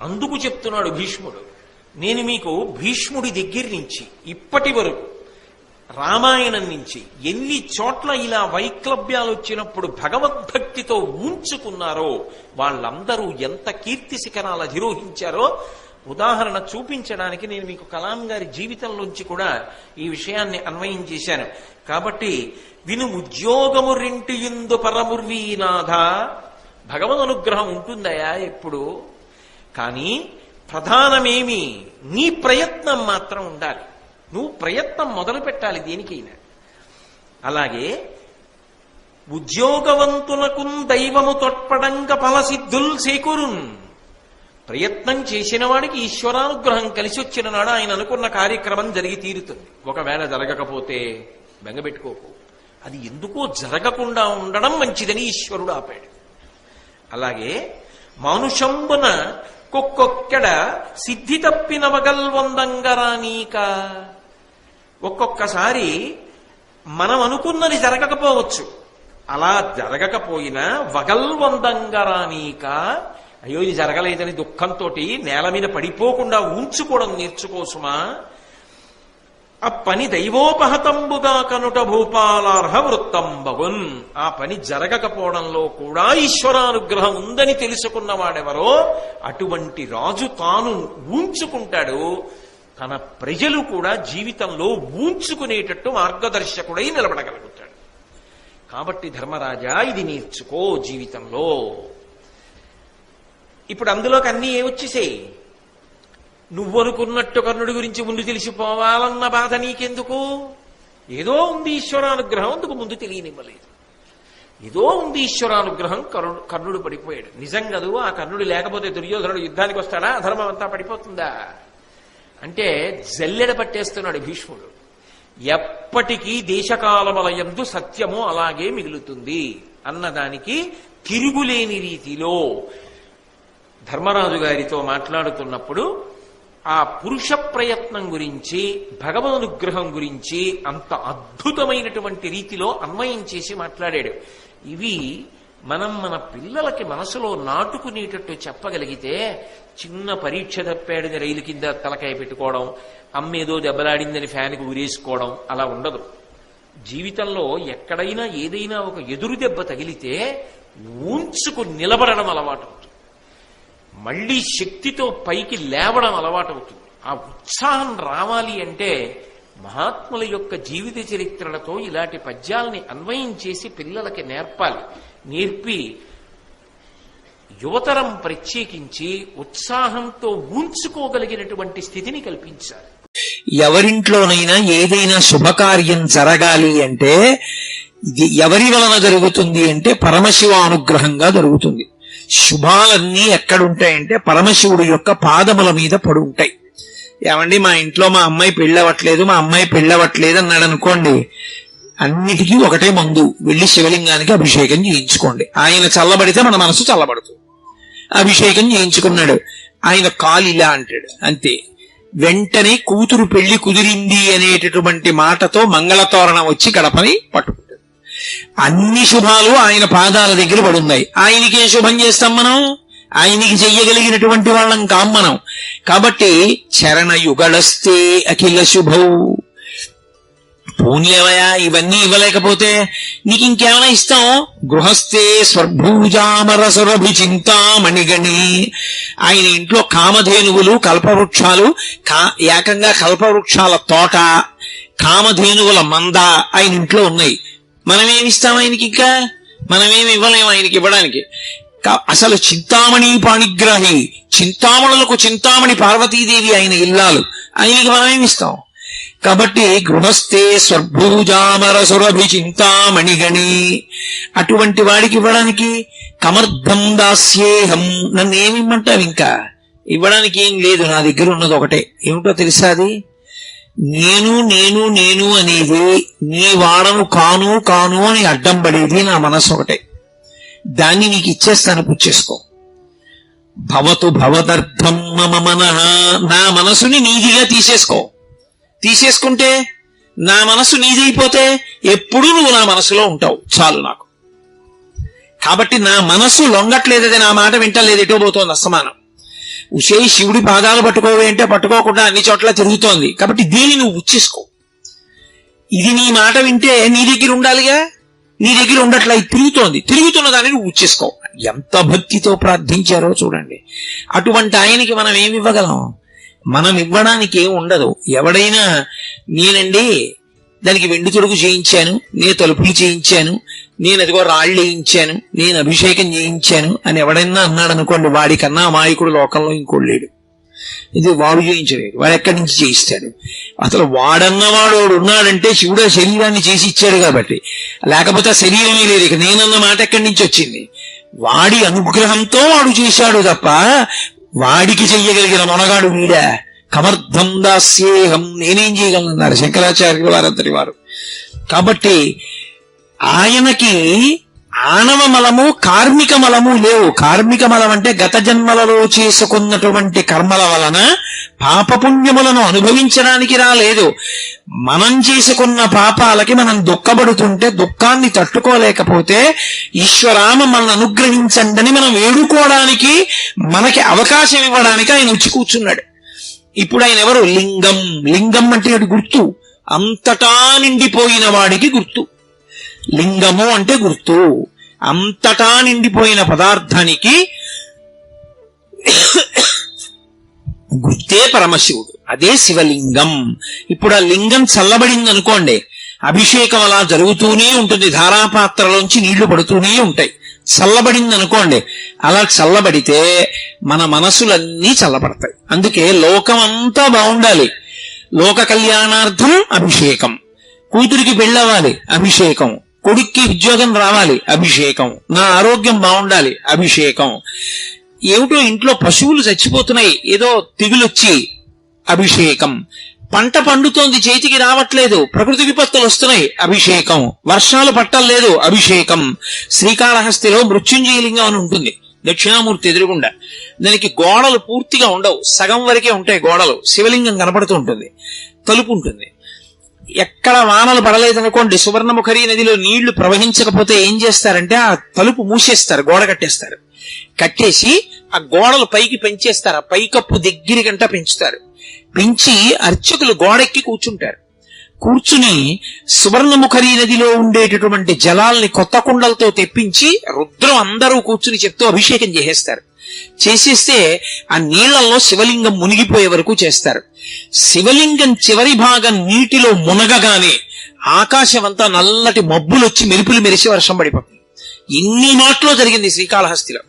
అందుకు చెప్తున్నాడు భీష్ముడు. నేను మీకు భీష్ముడి దగ్గర నుంచి ఇప్పటి వరకు రామాయణం నుంచి ఎన్ని చోట్ల ఇలా వైక్లభ్యాలు వచ్చినప్పుడు భగవద్భక్తితో ఉంచుకున్నారో వాళ్ళందరూ ఎంత కీర్తి శిఖరాలు అధిరోహించారో ఉదాహరణ చూపించడానికి నేను మీకు కలాం గారి జీవితంలోంచి కూడా ఈ విషయాన్ని అన్వయం చేశాను. కాబట్టి విను ఉద్యోగము రెంటి ఇందు పరముర్వీనాథ భగవద్ అనుగ్రహం ఉంటుందయా ఎప్పుడు? కానీ ప్రధానమేమి నీ ప్రయత్నం మాత్రం ఉండాలి. నువ్వు ప్రయత్నం మొదలు పెట్టాలి దేనికైనా. అలాగే ఉద్యోగవంతులకు దైవము తొట్పడంగ ఫలసిద్ధుల్ సేకూరున్. ప్రయత్నం చేసిన వాడికి ఈశ్వరానుగ్రహం కలిసి వచ్చిన నాడు ఆయన అనుకున్న కార్యక్రమం జరిగి తీరుతుంది. ఒకవేళ జరగకపోతే బెంగపెట్టుకోకు అది ఎందుకో జరగకుండా ఉండడం మంచిదని ఈశ్వరుడు ఆపాడు. అలాగే మానుషంబున ఒక్కొక్కడ సిద్ధి తప్పిన మగల్వందంగరానీక ఒక్కొక్కసారి మనం అనుకున్నది జరగకపోవచ్చు. అలా జరగకపోయినా వగల్వందంగరానీక అయ్యో ఇది జరగలేదని దుఃఖంతో నేల మీద పడిపోకుండా ఉంచుకోవడం నేర్చుకోసుమా? ఆ పని దైవోపహతంబుగా కనుట భూపాలార్హ వృత్తంబగున్ ఆ పని జరగకపోవడంలో కూడా ఈశ్వరానుగ్రహం ఉందని తెలుసుకున్న వాడెవరో అటువంటి రాజు తాను ఊంచుకుంటాడు. తన ప్రజలు కూడా జీవితంలో ఊంచుకునేటట్టు మార్గదర్శకుడై నిలబడగలుగుతాడు. కాబట్టి ధర్మరాజా ఇది నేర్చుకో జీవితంలో. ఇప్పుడు అందులోకి అన్నీ ఏమొచ్చేసాయి? నువ్వనుకున్నట్టు కర్ణుడి గురించి ముందు తెలిసిపోవాలన్న బాధ నీకెందుకు? ఏదో ఉంది ఈశ్వరానుగ్రహం అందుకు ముందు తెలియనివ్వలేదు. ఏదో ఉంది ఈశ్వరానుగ్రహం కర్ణుడు కర్ణుడు పడిపోయాడు. నిజం కదూ ఆ కర్ణుడు లేకపోతే దుర్యోధనుడు యుద్ధానికి వస్తాడా? అధర్మం అంతా పడిపోతుందా? అంటే జల్లెడ పట్టేస్తున్నాడు భీష్ముడు. ఎప్పటికీ దేశకాలమలయందు సత్యము అలాగే మిగులుతుంది అన్నదానికి తిరుగులేని రీతిలో ధర్మరాజు గారితో మాట్లాడుతున్నప్పుడు ఆ పురుష ప్రయత్నం గురించి భగవదనుగ్రహం గురించి అంత అద్భుతమైనటువంటి రీతిలో అన్వయం చేసి మాట్లాడాడు. ఇవి మనం మన పిల్లలకి మనసులో నాటుకునేటట్టు చెప్పగలిగితే చిన్న పరీక్ష తప్పాడని రైలు కింద తలకాయ పెట్టుకోవడం అమ్మేదో దెబ్బలాడిందని ఫ్యాన్కి ఉరేసుకోవడం అలా ఉండదు. జీవితంలో ఎక్కడైనా ఏదైనా ఒక ఎదురు దెబ్బ తగిలితే ఊంచుకు నిలబడడం అలవాటు. మళ్ళీ శక్తితో పైకి లేవడం అలవాటవుతుంది. ఆ ఉత్సాహం రావాలి అంటే మహాత్ముల యొక్క జీవిత చరిత్రలతో ఇలాంటి పద్యాల్ని అన్వయం చేసి పిల్లలకి నేర్పాలి. నేర్పి యువతరం ప్రత్యేకించి ఉత్సాహంతో ఊంచుకోగలిగినటువంటి స్థితిని కల్పించాలి. ఎవరింట్లోనైనా ఏదైనా శుభకార్యం జరగాలి అంటే ఇది ఎవరి వలన జరుగుతుంది అంటే పరమశివ అనుగ్రహంగా జరుగుతుంది. శుభాలన్నీ ఎక్కడుంటాయంటే పరమశివుడు యొక్క పాదముల మీద పడుంటాయి. ఉంటాయి ఏమండి మా ఇంట్లో మా అమ్మాయి పెళ్ళవట్లేదు మా అమ్మాయి పెళ్ళవట్లేదు అన్నాడు అనుకోండి అన్నిటికీ ఒకటే మందు వెళ్ళి శివలింగానికి అభిషేకం చేయించుకోండి. ఆయన చల్లబడితే మన మనసు చల్లబడుతుంది. అభిషేకం చేయించుకున్నాడు. ఆయన కాలు ఇలా అంటాడు అంతే. వెంటనే కూతురు పెళ్ళి కుదిరింది అనేటటువంటి మాటతో మంగళతోరణం వచ్చి గడపని పట్టు అన్ని శుభాలు ఆయన పాదాల దగ్గర పడున్నాయి. ఆయనకి శుభం చేస్తాం మనం? ఆయనకి చెయ్యగలిగినటువంటి వాళ్ళం కాం మనం. కాబట్టి చరణ యుగళస్తే అఖిల శుభౌ. పోన్లేవయా ఇవన్నీ ఇవ్వలేకపోతే నీకు ఇంకేమైనా ఇస్తాం? గృహస్థే స్వర్భూజామరసురభి చింతామణిగణి ఆయన ఇంట్లో కామధేనువులు కల్పవృక్షాలు కా ఏకంగా కల్పవృక్షాల తోట కామధేనువుల మంద ఆయన ఇంట్లో ఉన్నాయి. మనమేమిస్తాం ఆయనకి ఇంకా? మనమేమి ఇవ్వలేము ఆయనకి ఇవ్వడానికి. అసలు చింతామణి పాణిగ్రాహి చింతామణులకు చింతామణి పార్వతీదేవి ఆయన ఇల్లాలు. ఆయనకి మనమేమిస్తాం కాబట్టి గృహస్థే స్వర్భూజామర సురభి చింతామణిగణి అటువంటి వాడికి ఇవ్వడానికి కమర్థం దాస్యేహం. నన్ను ఏమిమ్మంటావు ఇంకా? ఇవ్వడానికి ఏం లేదు నా దగ్గర ఉన్నది ఒకటే. ఏమిటో తెలుసా అది? నేను నేను నేను అనేది నీ వాడను కాను కాను అని అడ్డం పడేది నా మనసు ఒకటే. దాన్ని నీకు ఇచ్చేస్తాను పుచ్చేసుకో భవతు భవదర్థం మమ మన. నా మనసుని నీదిగా తీసేసుకో. తీసేసుకుంటే నా మనసు నీదైపోతే ఎప్పుడూ నువ్వు నా మనసులో ఉంటావు. చాలు నాకు. కాబట్టి నా మనసు లొంగట్లేదది నా మాట వింటలేదు ఎటో పోతోంది అసమానం. ఉషేయి శివుడి పాదాలు పట్టుకోవే అంటే పట్టుకోకుండా అన్ని చోట్ల తిరుగుతోంది. కాబట్టి దీన్ని నువ్వు ఉచ్చేసుకో ఇది నీ మాట వింటే నీ దగ్గర ఉండాలిగా? నీ దగ్గర ఉండట్లా? ఇది తిరుగుతోంది. తిరుగుతున్న దాన్ని నువ్వు ఉచ్చేసుకో ఎంత భక్తితో ప్రార్థించారో చూడండి. అటువంటి ఆయనకి మనం ఏమి ఇవ్వగలం? మనం ఇవ్వడానికి ఏం ఉండదు. ఎవడైనా నేనండి దానికి వెండి తొడుగు చేయించాను నేను తలుపులు చేయించాను నేను అదిగో రాళ్ళు వేయించాను నేను అభిషేకం చేయించాను అని ఎవడైనా అన్నాడు అనుకోండి వాడికన్నా అమాయకుడు లోకంలో ఇంకోడు లేడు. ఇది వాడు చేయించలేడు వాడు ఎక్కడి నుంచి చేయిస్తాడు? అసలు వాడన్నవాడు వాడు ఉన్నాడంటే శివుడు శరీరాన్ని చేసి ఇచ్చాడు కాబట్టి. లేకపోతే శరీరమే లేదు ఇక నేనన్న మాట ఎక్కడి నుంచి వచ్చింది? వాడి అనుగ్రహంతో వాడు చేశాడు తప్ప వాడికి చెయ్యగలిగిన మొనగాడు వీడా? కమర్థం దాస్యేహం. నేనేం చేయగలనన్నారు శంకరాచార్యుల వారంతటి వారు. కాబట్టి ఆయనకి ఆనవ మలము కార్మిక మలము లేవు. కార్మిక మలం అంటే గత జన్మలలో చేసుకున్నటువంటి కర్మల వలన పాపపుణ్యములను అనుభవించడానికి రాలేదు. మనం చేసుకున్న పాపాలకి మనం దుఃఖపడుతుంటే దుఃఖాన్ని తట్టుకోలేకపోతే ఈశ్వరామ మనల్ని అనుగ్రహించండి మనం వేడుకోవడానికి మనకి అవకాశం ఇవ్వడానికి ఆయన వచ్చి కూర్చున్నాడు. ఇప్పుడు ఆయన ఎవరు? లింగం. లింగం అంటే గుర్తు? అంతటా నిండిపోయిన వాడికి గుర్తు. లింగము అంటే గుర్తు. అంతటా నిండిపోయిన పదార్థానికి గుర్తే పరమశివుడు. అదే శివలింగం. ఇప్పుడు ఆ లింగం చల్లబడింది అనుకోండి అభిషేకం అలా జరుగుతూనే ఉంటుంది ధారాపాత్రలోంచి నీళ్ళు పడుతూనే ఉంటాయి. చల్లబడింది అనుకోండి అలా చల్లబడితే మన మనసులన్నీ చల్లబడతాయి. అందుకే లోకం అంతా బాగుండాలి. లోక కళ్యాణార్థం అభిషేకం. కూతురికి పెళ్ళవ్వాలి అభిషేకం. కొడుక్కి ఉద్యోగం రావాలి అభిషేకం. నా ఆరోగ్యం బాగుండాలి అభిషేకం. ఏమిటో ఇంట్లో పశువులు చచ్చిపోతున్నాయి ఏదో తెగులొచ్చి అభిషేకం. పంట పండుతోంది చేతికి రావట్లేదు ప్రకృతి విపత్తులు వస్తున్నాయి అభిషేకం. వర్షాలు పట్టలేదు అభిషేకం. శ్రీకాళహస్తిలో మృత్యుంజయలింగం అని ఉంటుంది. దక్షిణామూర్తి ఎదురుగుండా. దానికి గోడలు పూర్తిగా ఉండవు. సగం వరకే ఉంటాయి గోడలు. శివలింగం కనపడుతూ ఉంటుంది. తలుపు ఉంటుంది. ఎక్కడ వానలు పడలేదనుకోండి సువర్ణముఖరి నదిలో నీళ్ళు ప్రవహించకపోతే ఏం చేస్తారంటే ఆ తలుపు మూసేస్తారు గోడ కట్టేస్తారు. కట్టేసి ఆ గోడలు పైకి పెంచేస్తారు. ఆ పైకప్పు దగ్గరికంట పెంచుతారు. పెంచి అర్చకులు గోడెక్కి కూర్చుంటారు. కూర్చుని సువర్ణముఖరి నదిలో ఉండేటటువంటి జలాల్ని కొత్త కుండలతో తెప్పించి రుద్రం అందరూ కూర్చుని చెప్తూ అభిషేకం చేసేస్తారు. చేసేస్తే ఆ నీళ్ళలో శివలింగం మునిగిపోయే వరకు చేస్తారు. శివలింగం చివరి భాగం నీటిలో మునగగానే ఆకాశం అంతా నల్లటి మబ్బులు వచ్చి మెరుపులు మెరిసి వర్షం పడిపోతుంది. ఇన్ని మాటలో జరిగింది శ్రీకాళహస్తిలో.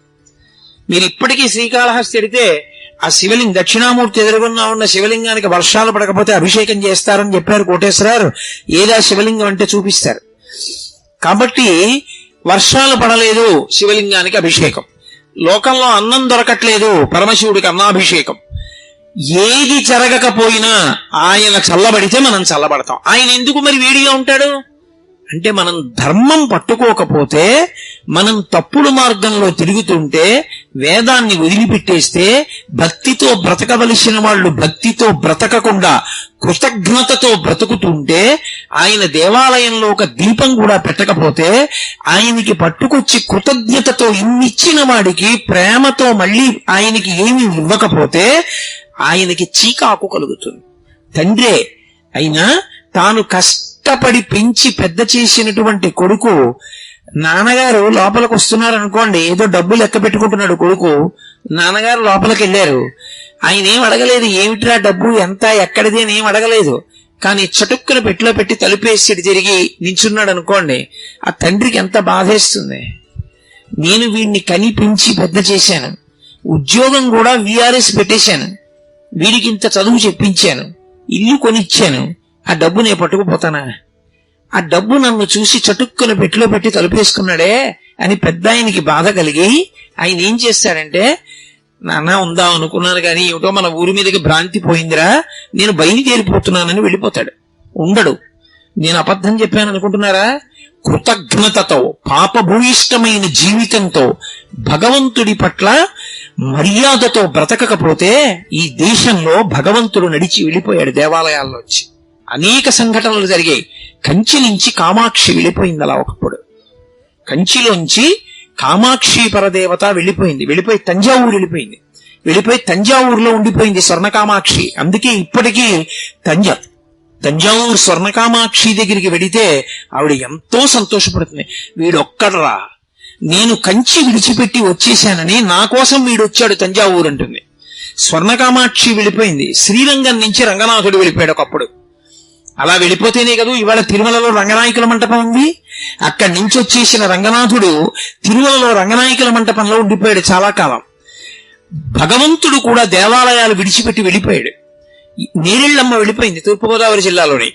మీరు ఇప్పటికీ శ్రీకాళహస్తి ఎడితే ఆ శివలింగం దక్షిణామూర్తి ఎదురుగున్నా ఉన్న శివలింగానికి వర్షాలు పడకపోతే అభిషేకం చేస్తారని చెప్పారు కోటేశ్వరారు ఏదా శివలింగం అంటే చూపిస్తారు. కాబట్టి వర్షాలు పడలేదు శివలింగానికి అభిషేకం. లోకంలో అన్నం దొరకట్లేదు పరమశివుడికి అన్నాభిషేకం. ఏది జరగకపోయినా ఆయన చల్లబడితే మనం చల్లబడతాం. ఆయన ఎందుకు మరి వేడిగా ఉంటాడు? అంటే మనం ధర్మం పట్టుకోకపోతే మనం తప్పుడు మార్గంలో తిరుగుతుంటే వేదాన్ని వదిలిపెట్టేస్తే భక్తితో బ్రతకవలసిన వాళ్ళు భక్తితో బ్రతకకుండా కృతజ్ఞతతో బ్రతుకుతుంటే ఆయన దేవాలయంలో ఒక దీపం కూడా పెట్టకపోతే ఆయనకి పట్టుకొచ్చి కృతజ్ఞతతో ఇన్నిచ్చిన వాడికి ప్రేమతో మళ్ళీ ఆయనకి ఏమి ఇవ్వకపోతే ఆయనకి చీకాకు కలుగుతుంది. తండ్రే అయినా తాను కష్ట కష్టపడి పెంచి పెద్ద చేసినటువంటి కొడుకు నాన్నగారు లోపలికి వస్తున్నారు అనుకోండి ఏదో డబ్బు లెక్క పెట్టుకుంటున్నాడు కొడుకు నాన్నగారు లోపలికి వెళ్ళారు. ఆయన ఏం అడగలేదు ఏమిట్రా డబ్బు ఎంత ఎక్కడిది? అని ఏం అడగలేదు. కానీ చటుక్కున పెట్టిలో పెట్టి తలుపేసి తిరిగి నించున్నాడు అనుకోండి ఆ తండ్రికి ఎంత బాధేస్తుంది. నేను వీడిని కనిపించి పెద్ద చేశాను. ఉద్యోగం కూడా విఆర్ఎస్ పెట్టేశాను. వీడికి ఇంత చదువు చెప్పించాను. ఇల్లు కొనిచ్చాను. ఆ డబ్బు నేను పట్టుకుపోతానా? ఆ డబ్బు నన్ను చూసి చటుక్కున పెట్టిలో పెట్టి తలుపేసుకున్నాడే అని పెద్ద ఆయనకి బాధ కలిగి ఆయన ఏం చేస్తాడంటే నాన్న ఉందా అనుకున్నాను కానీ ఏమిటో మన ఊరి మీదకి భ్రాంతి పోయిందిరా. నేను బయలుదేరిపోతున్నానని వెళ్ళిపోతాడు. ఉండడు. నేను అబద్ధం చెప్పాను అనుకుంటున్నారా? కృతజ్ఞతతో పాపభూయిష్టమైన జీవితంతో భగవంతుడి పట్ల మర్యాదతో బ్రతకకపోతే ఈ దేశంలో భగవంతుడు నడిచి వెళ్ళిపోయాడు దేవాలయాల్లో వచ్చి అనేక సంఘటనలు జరిగాయి. కంచి నుంచి కామాక్షి వెళ్ళిపోయింది అలా ఒకప్పుడు. కంచిలోంచి కామాక్షి పరదేవత వెళ్ళిపోయింది. వెళ్ళిపోయి తంజావూరు వెళ్ళిపోయింది. వెళ్ళిపోయి తంజావూరులో ఉండిపోయింది స్వర్ణకామాక్షి. అందుకే ఇప్పటికీ తంజా తంజావూరు స్వర్ణకామాక్షి దగ్గరికి వెడితే ఆవిడ ఎంతో సంతోషపడుతుంది. వీడొక్కడరా నేను కంచి విడిచిపెట్టి వచ్చేశానని నా కోసం వీడొచ్చాడు తంజావూరు అంటుంది. స్వర్ణకామాక్షి వెళ్ళిపోయింది. శ్రీరంగం నుంచి రంగనాథుడు వెళ్ళిపోయాడు ఒకప్పుడు. అలా వెళ్ళిపోతేనే కదా ఇవాళ తిరుమలలో రంగనాయకుల మంటపం ఉంది. అక్కడి నుంచి వచ్చేసిన రంగనాథుడు తిరుమలలో రంగనాయకుల మంటపంలో ఉండిపోయాడు చాలా కాలం. భగవంతుడు కూడా దేవాలయాలు విడిచిపెట్టి వెళ్ళిపోయాడు. నేరెళ్ళమ్మ వెళ్ళిపోయింది తూర్పుగోదావరి జిల్లాలోని.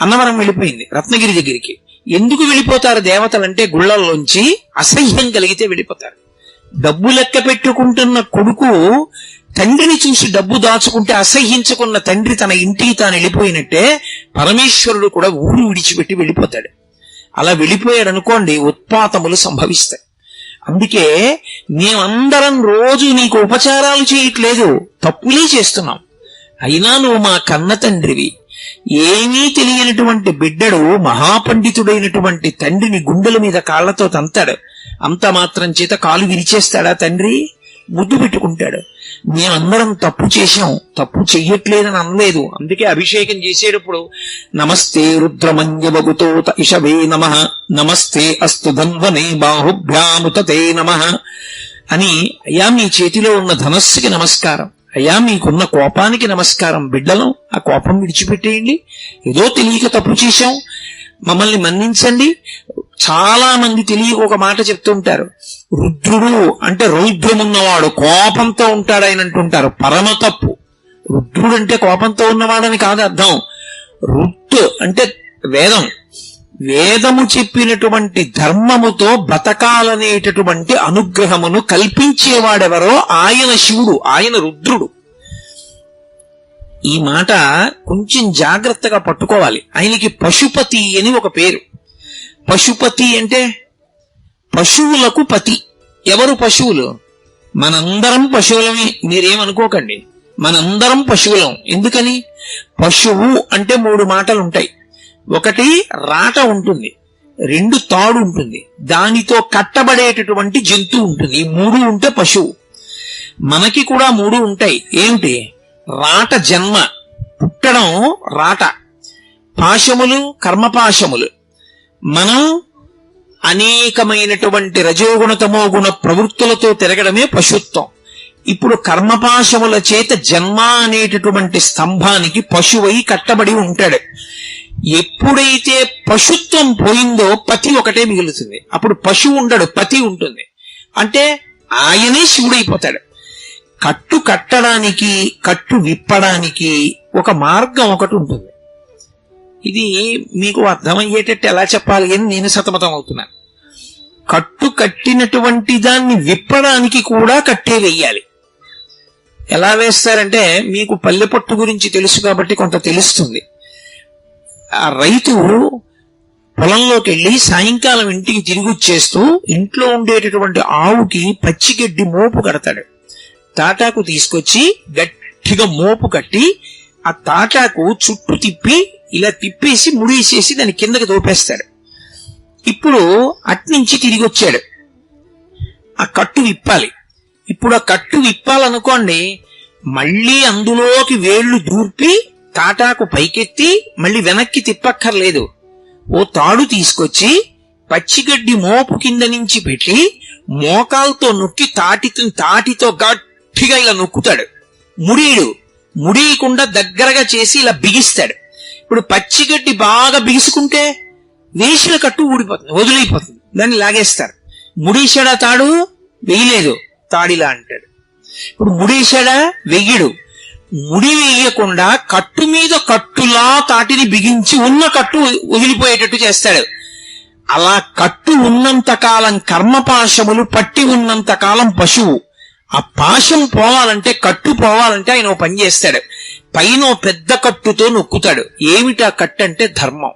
అన్నవరం వెళ్ళిపోయింది రత్నగిరి దగ్గరికి. ఎందుకు వెళ్ళిపోతారు దేవతలంటే గుళ్ళల్లోంచి అసహ్యం కలిగితే వెళ్ళిపోతారు. డబ్బు లెక్క పెట్టుకుంటున్న కొడుకు తండ్రిని చూసి డబ్బు దాచుకుంటే అసహ్యించుకున్న తండ్రి తన ఇంటికి తాను వెళ్ళిపోయినట్టే పరమేశ్వరుడు కూడా ఊరు విడిచిపెట్టి వెళ్ళిపోతాడు. అలా వెళ్ళిపోయాడు అనుకోండి ఉత్పాతములు సంభవిస్తాయి. అందుకే మేమందరం రోజు నీకు ఉపచారాలు చేయట్లేదు తప్పులే చేస్తున్నాం. అయినా నువ్వు మా కన్న తండ్రివి. ఏమీ తెలియనటువంటి బిడ్డడు మహాపండితుడైనటువంటి తండ్రిని గుండెల మీద కాళ్ళతో తంతాడు. అంత మాత్రం చేత కాలు విరిచేస్తాడా తండ్రి? ముద్దు పెట్టుకుంటాడు. మేమందరం తప్పు చేశాం. తప్పు చెయ్యట్లేదని అనలేదు. అందుకే అభిషేకం చేసేటప్పుడు నమస్తే రుద్రమంజవగుతో ఇషవే నమ నమస్తే అస్తు ధన్వనే బాహుభ్యాముతతే నమ అని అయ్యా మీ చేతిలో ఉన్న ధనస్సుకి నమస్కారం. అయ్యా మీకున్న కోపానికి నమస్కారం. బిడ్డలం ఆ కోపం విడిచిపెట్టేయండి. ఏదో తెలియక తప్పు చేశాం. మమ్మల్ని మన్నించండి. చాలా మంది తెలియక ఒక మాట చెప్తుంటారు. రుద్రుడు అంటే రౌద్రమున్నవాడు. కోపంతో ఉంటాడు ఆయన అంటుంటారు. పరమ తప్పు. రుద్రుడు అంటే కోపంతో ఉన్నవాడని కాదు అర్థం. రుత్ అంటే వేదం. వేదము చెప్పినటువంటి ధర్మముతో బతకాలనేటటువంటి అనుగ్రహమును కల్పించేవాడెవరో ఆయన శివుడు ఆయన రుద్రుడు. ఈ మాట కొంచెం జాగ్రత్తగా పట్టుకోవాలి. ఆయనకి పశుపతి అని ఒక పేరు. పశుపతి అంటే పశువులకు పతి. ఎవరు పశువులు? మనందరం పశువులమే. మీరేమనుకోకండి. మనందరం పశువులం. ఎందుకని? పశువు అంటే మూడు మాటలు ఉంటాయి ఒకటి రాట ఉంటుంది. రెండు తాడు ఉంటుంది. దానితో కట్టబడేటటువంటి జంతువు ఉంటుంది. ఈ మూడు ఉంటే పశువు. మనకి కూడా మూడు ఉంటాయి. ఏమిటి? రాట జన్మ. పుట్టడం రాట. పాశములు కర్మపాశములు. మనం అనేకమైనటువంటి రజోగుణ తమోగుణ ప్రవృత్తులతో తిరగడమే పశుత్వం. ఇప్పుడు కర్మపాశముల చేత జన్మ అనేటటువంటి స్తంభానికి పశువై కట్టబడి ఉంటాడు. ఎప్పుడైతే పశుత్వం పోయిందో పతి ఒకటే మిగులుతుంది. అప్పుడు పశువు ఉండడు పతి ఉంటుంది. అంటే ఆయనే శివుడైపోతాడు. కట్టు కట్టడానికి కట్టు విప్పడానికి ఒక మార్గం ఒకటి ఉంటుంది. ఇది మీకు అర్థమయ్యేటట్టు ఎలా చెప్పాలి అని నేను సతమతం అవుతున్నాను కట్టు కట్టినటువంటి దాన్ని విప్పడానికి కూడా కట్టే వెయ్యాలి. ఎలా వేస్తారంటే మీకు పల్లె పట్టు గురించి తెలుసు కాబట్టి కొంత తెలుస్తుంది. ఆ రైతు పొలంలోకి వెళ్ళి సాయంకాలం ఇంటికి తిరిగి వచ్చేస్తూ ఇంట్లో ఉండేటటువంటి ఆవుకి పచ్చిగడ్డి మోపు కడతాడు. తాటాకు తీసుకొచ్చి గట్టిగా మోపు కట్టి ఆ తాటాకు చుట్టూ తిప్పి ఇలా తిప్పేసి ముడేసేసి దాని కిందకి తోపేస్తాడు. ఇప్పుడు అట్నుంచి తిరిగి వచ్చాడు ఆ కట్టు విప్పాలి. ఇప్పుడు ఆ కట్టు విప్పాలనుకోండి మళ్ళీ అందులోకి వేళ్ళు దూర్పి తాటాకు పైకెత్తి మళ్ళీ వెనక్కి తిప్పక్కర్లేదు. ఓ తాడు తీసుకొచ్చి పచ్చిగడ్డి మోపు కింద నుంచి పెట్టి మోకాలతో నొక్కి తాటి తాటితో గట్టిగా ఇలా నొక్కుతాడు. ముడీడు ముడియకుండా దగ్గరగా చేసి ఇలా బిగిస్తాడు. ఇప్పుడు పచ్చిగడ్డి బాగా బిగుసుకుంటే వేసిన కట్టు ఊడిపోతుంది వదిలిపోతుంది. దాన్ని లాగేస్తారు. ముడేశాడా తాడు వెయ్యలేదు తాడిలా అంటాడు. ఇప్పుడు ముడేశాడా వెయ్యడు. ముడి వేయకుండా కట్టు మీద కట్టులా తాటిని బిగించి ఉన్న కట్టు వదిలిపోయేటట్టు చేస్తాడు. అలా కట్టు ఉన్నంత కాలం కర్మపాశములు పట్టి ఉన్నంత కాలం పశువు. ఆ పాశం పోవాలంటే కట్టు పోవాలంటే ఆయన ఓ పని చేస్తాడు. పైన పెద్ద కట్టుతో నొక్కుతాడు. ఏమిటి ఆ కట్టు అంటే ధర్మం.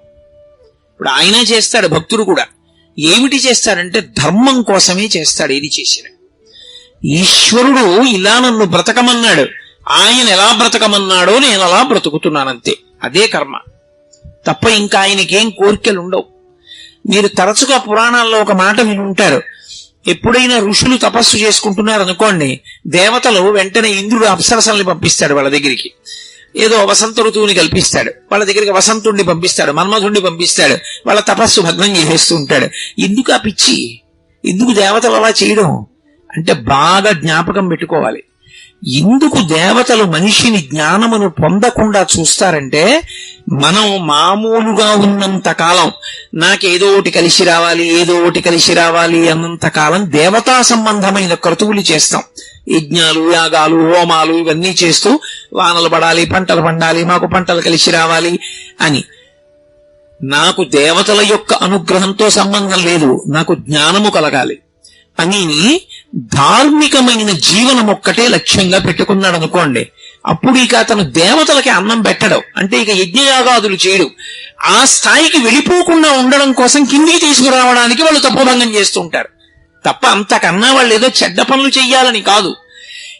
ఇప్పుడు ఆయనే చేస్తాడు భక్తుడు కూడా. ఏమిటి చేస్తాడంటే ధర్మం కోసమే చేస్తాడు ఏది చేసిన. ఈశ్వరుడు ఇలా నన్ను బ్రతకమన్నాడు. ఆయన ఎలా బ్రతకమన్నాడో నేను అలా బ్రతుకుతున్నానంతే. అదే కర్మ. తప్ప ఇంకా ఆయనకేం కోరికలు ఉండవు మీరు తరచుగా పురాణాల్లో ఒక మాట వినుంటారు. ఎప్పుడైనా ఋషులు తపస్సు చేసుకుంటున్నారు అనుకోండి దేవతలు వెంటనే ఇంద్రుడు అప్సరసల్ని పంపిస్తాడు వాళ్ళ దగ్గరికి. ఏదో వసంత ఋతువుని కల్పిస్తాడు. వాళ్ళ దగ్గరికి వసంతుణ్ణి పంపిస్తాడు మన్మధుణ్ణి పంపిస్తాడు వాళ్ళ తపస్సు భగ్నం చేసేస్తూ ఉంటాడు. ఎందుకు ఆ పిచ్చి? ఎందుకు దేవతలు అలా చేయడం? అంటే బాగా జ్ఞాపకం పెట్టుకోవాలి. ఎందుకు దేవతలు మనిషిని జ్ఞానమును పొందకుండా చూస్తారంటే మనం మామూలుగా ఉన్నంత కాలం నాకేదో ఒకటి కలిసి రావాలి ఏదో ఒకటి కలిసి రావాలి అన్నంత కాలం దేవతా సంబంధమైన క్రతువులు చేస్తాం. యజ్ఞాలు యాగాలు హోమాలు ఇవన్నీ చేస్తూ వానలు పడాలి పంటలు పండాలి మాకు పంటలు కలిసి రావాలి అని. నాకు దేవతల యొక్క అనుగ్రహంతో సంబంధం లేదు నాకు జ్ఞానము కలగాలి. అని ధార్మికమైన జీవనం ఒక్కటే లక్ష్యంగా పెట్టుకున్నాడు అనుకోండి అప్పుడు ఇక అతను దేవతలకి అన్నం పెట్టడం. అంటే ఇక యజ్ఞయాగాదులు చేయడు. ఆ స్థాయికి వెళ్ళిపోకుండా ఉండడం కోసం కిందికి తీసుకురావడానికి వాళ్ళు తపోభంగం చేస్తుంటారు తప్ప అంతకన్నా వాళ్ళు ఏదో చెడ్డ పనులు చెయ్యాలని కాదు.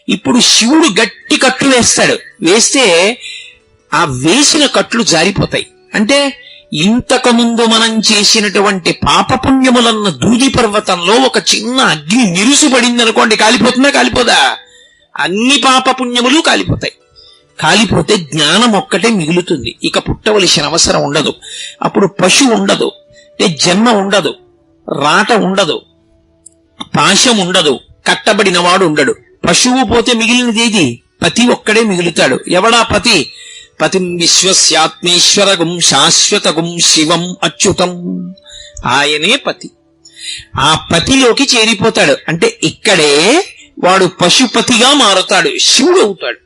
ఇప్పుడు శివుడు గట్టి కట్లు వేస్తాడు. వేస్తే ఆ వేసిన కట్లు జారిపోతాయి. అంటే ఇంతకు ముందు మనం చేసినటువంటి పాపపుణ్యములన్న దూది పర్వతంలో ఒక చిన్న అగ్ని నిరుసుపడింది అనుకోండి కాలిపోతుందా కాలిపోదా? అన్ని పాపపుణ్యములు కాలిపోతాయి. కాలిపోతే జ్ఞానం ఒక్కటే మిగులుతుంది. ఇక పుట్టవలసిన అవసరం ఉండదు. అప్పుడు పశు ఉండదు. అంటే జన్మ ఉండదు. రాట ఉండదు. పాశం ఉండదు. కట్టబడిన వాడు ఉండడు. పశువు పోతే మిగిలినది ఏది? పతి ఒక్కడే మిగులుతాడు. ఎవడా పతి? పతిం విశ్వస్యాత్మేశ్వరగుం శాశ్వతగుం శివం అచ్యుతం. ఆయనే పతి. ఆ పతిలోకి చేరిపోతాడు. అంటే ఇక్కడే వాడు పశుపతిగా మారుతాడు శివుడు అవుతాడు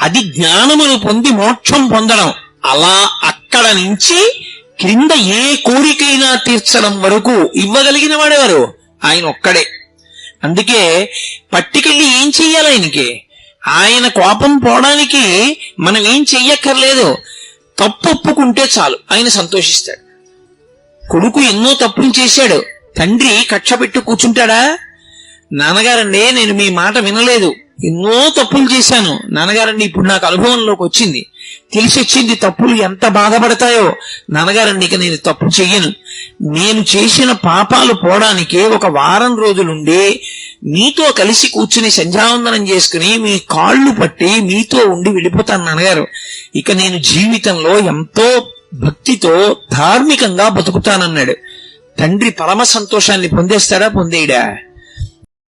అది జ్ఞానమును పొంది మోక్షం పొందడం. అలా అక్కడ నుంచి క్రింద ఏ కోరికైనా తీర్చడం వరకు ఇవ్వగలిగిన వాడెవరు? ఆయన ఒక్కడే. అందుకే పట్టుకెళ్ళి ఏం చెయ్యాలి ఆయనకి? ఆయన కోపం పోవడానికి మనం ఏం చెయ్యక్కర్లేదు. తప్పు ఒప్పుకుంటే చాలు. ఆయన సంతోషిస్తాడు. కొడుకు ఎన్నో తప్పులు చేశాడు. తండ్రి కక్ష పెట్టి కూర్చుంటాడా? నాన్నగారండి నేను మీ మాట వినలేదు. ఎన్నో తప్పులు చేశాను. నాన్నగారండి ఇప్పుడు నాకు అనుభవంలోకి వచ్చింది. తెలిసి వచ్చింది తప్పులు ఎంత బాధపడతాయో. నాన్నగారండి ఇక నేను తప్పు చెయ్యను. నేను చేసిన పాపాలు పోవడానికి ఒక వారం రోజులుండి మీతో కలిసి కూర్చుని సంధ్యావందనం చేసుకుని మీ కాళ్ళు పట్టి మీతో ఉండి వెళ్ళిపోతాను నాన్నగారు. ఇక నేను జీవితంలో ఎంతో భక్తితో ధార్మికంగా బతుకుతానన్నాడు. తండ్రి పరమ సంతోషాన్ని పొందేస్తాడా పొందేయడా?